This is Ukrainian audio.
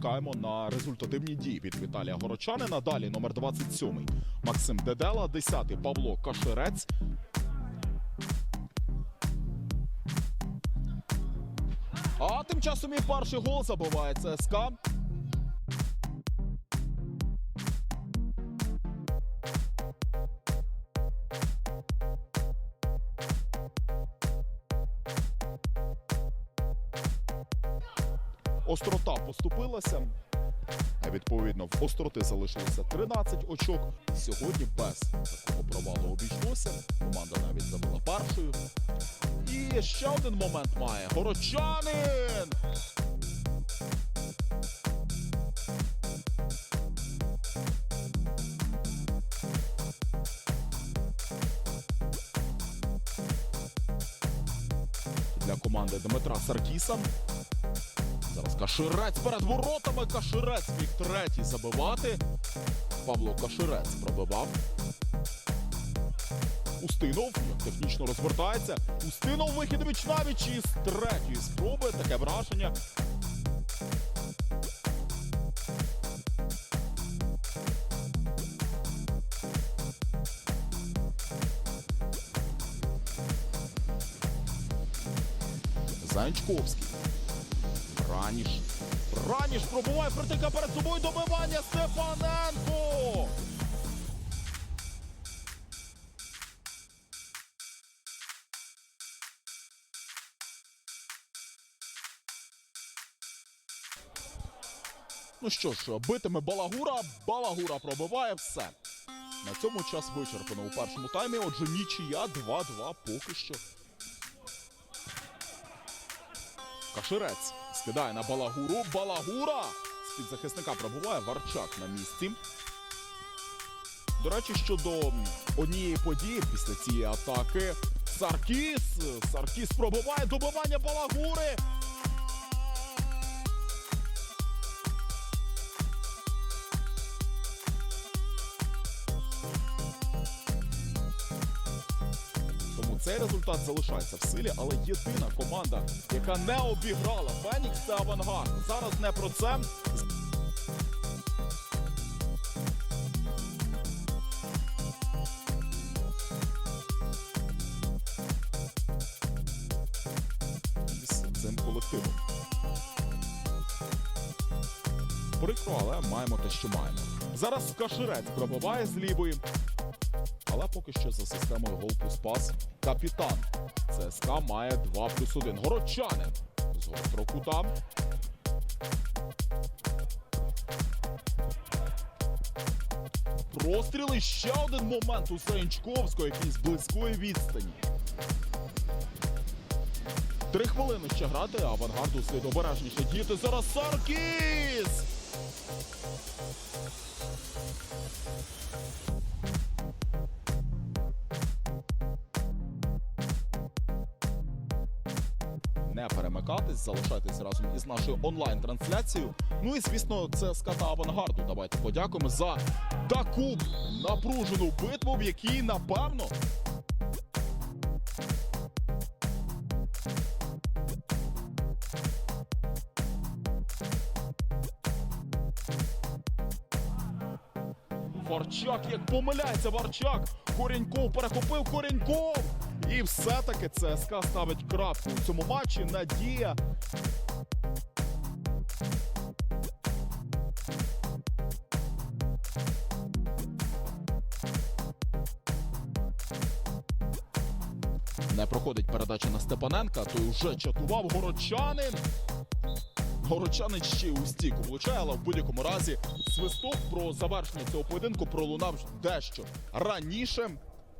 Чекаємо на результативні дії від Віталія Горочанина. Далі номер 27 Максим Дедела, 10 Павло Каширець. А тим часом і перший гол забиває ЦСКА. Острота поступилася. А відповідно в остроти залишилося 13 очок. Сьогодні без такого провалу обійшлося. Команда навіть забила першою. І ще один момент має Горочанин. Для команди Дмитра Саркіса. Зараз Каширець перед воротами. Каширець міг третій забивати. Павло Каширець пробивав. Устинов технічно розвертається. Устинов вихід віч навіч із третьої спроби. Таке враження. Занчковський. Раніш. Раніш пробуває протика перед собою добивання Степаненко. Ну що ж, битиме Балагура, Балагура пробиває все. На цьому час вичерпано у першому таймі. Отже, нічия 2-2 поки що. Каширець скидає на Балагуру. Балагура! З-під захисника пробуває Варчак на місці. До речі, щодо однієї події після цієї атаки. Саркіс! Саркіс пробуває добивання Балагури. Цей результат залишається в силі, але єдина команда, яка не обіграла Фенікс, це авангард. Зараз не про це. Цим колективом. Прикро, але маємо те, що маємо. Зараз Каширець пробиває з лівої. Але поки що за системою гол плюс пас капітан. ЦСКА має 2 плюс 1. Городчанин з гострого кута. Простріли ще один момент у Саєнчковського, який з близької відстані. Три хвилини ще грати, авангарду слід обережніше діяти. Зараз Саркіс! Не перемикатись, залишайтесь разом із нашою онлайн-трансляцією. Ну і звісно, це ската авангарду. Давайте подякуємо за таку напружену битву, в якій напевно. Варчак, як помиляється Варчак. Коріньков перехопив Коріньков. І все-таки ЦСКА ставить крапку у цьому матчі. Надія. Не проходить передача на Степаненка, той уже чатував городчанин. Городчанин ще й у стійку влучає, але в будь-якому разі свисток про завершення цього поєдинку пролунав дещо раніше.